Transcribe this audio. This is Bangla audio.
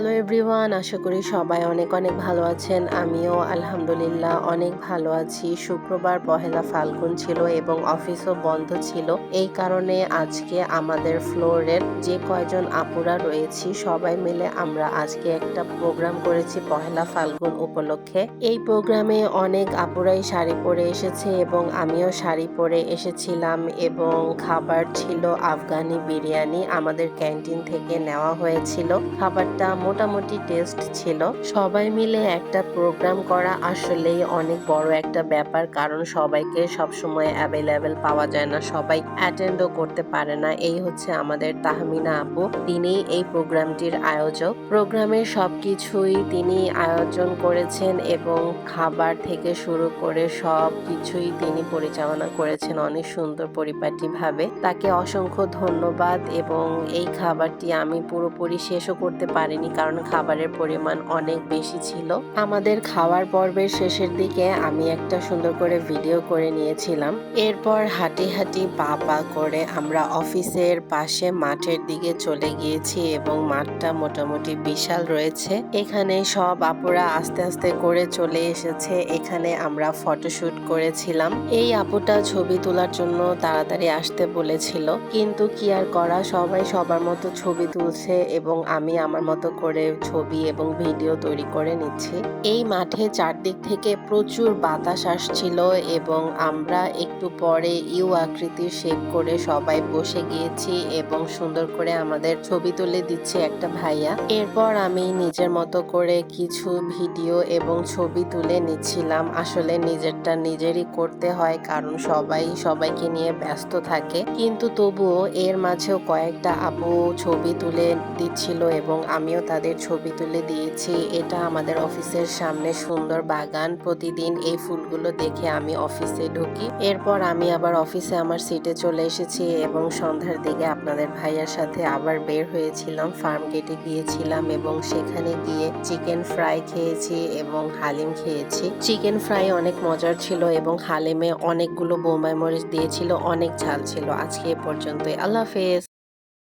হ্যালো এভরিওয়ান আশা করি সবাই অনেক অনেক ভালো আছেন। আমিও, আলহামদুলিল্লাহ, অনেক ভালো আছি। শুক্রবার পহেলা ফাল্গুন ছিল এবং অফিসও বন্ধ ছিল। এই কারণে আজকে আমাদের ফ্লোরের যে কয়জন আপুরা রয়েছি, সবাই মিলে আমরা আজকে একটা প্রোগ্রাম করেছি পহেলা ফাল্গুন উপলক্ষে। এই প্রোগ্রামে অনেক আপুরাই শাড়ি পরে এসেছে এবং আমিও শাড়ি পরে এসেছিলাম এবং খাবার ছিল আফগানি বিরিয়ানি। আমাদের ক্যান্টিন থেকে নেওয়া হয়েছিল। খাবারটা মোটামুটি টেস্ট ছিল। সবাই মিলে একটা প্রোগ্রাম করা আসলেই অনেক বড় একটা ব্যাপার, কারণ সবাইকে সবসময় অ্যাভেলেবেল পাওয়া যায় না, সবাই অ্যাটেন্ডও করতে পারে না। এই হচ্ছে আমাদের তাহমিনা আপু তিনি এই প্রোগ্রামটির আয়োজক। প্রোগ্রামের সবকিছুই তিনি আয়োজন করেছেন এবং খাবার থেকে শুরু করে সব কিছুই তিনি পরিচালনা করেছেন অনেক সুন্দর পরিপাটিভাবে। তাকে অসংখ্য ধন্যবাদ এবং এই খাবারটি আমি পুরোপুরি শেষও করতে পারিনি কারণ খাবারের পরিমাণ অনেক বেশি ছিল। আমাদের খাওয়ার পর্বের শেষের দিকে আমি একটা সুন্দর করে ভিডিও করে নিয়েছিলাম। এরপর হাঁটি হাঁটি পা পা করে আমরা অফিসের পাশে মাঠের দিকে চলে গিয়েছি এবং মাঠটা মোটামুটি বিশাল রয়েছে। এখানে সব আপুরা আস্তে আস্তে করে চলে এসেছে। এখানে আমরা ফটোশুট করেছিলাম। এই আপুটা ছবি তোলার জন্য তাড়াতাড়ি আসতে বলেছিল। কিন্তু কি আর করা, সবাই সবার মতো ছবি তুলছে এবং আমি আমার মতো করে ছবি এবং ভিডিও তৈরি করে নিচ্ছি। এই মাঠে চারদিক থেকে প্রচুর বাতাস আসছিল এবং আমরা একটু পরে ইউ আকৃতির শেপ করে সবাই বসে গিয়েছি এবং সুন্দর করে আমাদের ছবি তুলে দিচ্ছে একটা ভাইয়া। এরপর আমি নিজের মতো করে কিছু ভিডিও এবং ছবি তুলে নিচ্ছিলাম। আসলে নিজেরটা নিজেরই করতে হয়, কারণ সবাই সবাইকে নিয়ে ব্যস্ত থাকে। কিন্তু তবুও এর মাঝেও কয়েকটা আপু ছবি তুলে দিচ্ছিল এবং আমিও তাদের ছবি তুলে দিয়েছি। এটা আমাদের অফিসের সামনে সুন্দর বাগান। প্রতিদিন এই ফুলগুলো দেখে আমি অফিসে ঢুকি। এরপর আমি আবার অফিসে আমার সিটে চলে এসেছি এবং সন্ধ্যার দিকে আপনাদের ভাইয়ার সাথে আবার বের হয়েছিলাম। ফার্ম গেটে গিয়েছিলাম এবং সেখানে গিয়ে চিকেন ফ্রাই খেয়েছি এবং হালিম খেয়েছি। চিকেন ফ্রাই অনেক মজার ছিল এবং হালিমে অনেকগুলো বোম্বাই মরিচ দিয়েছিল, অনেক ঝাল ছিল। আজকে এ পর্যন্তই। আল্লাহ হাফেজ।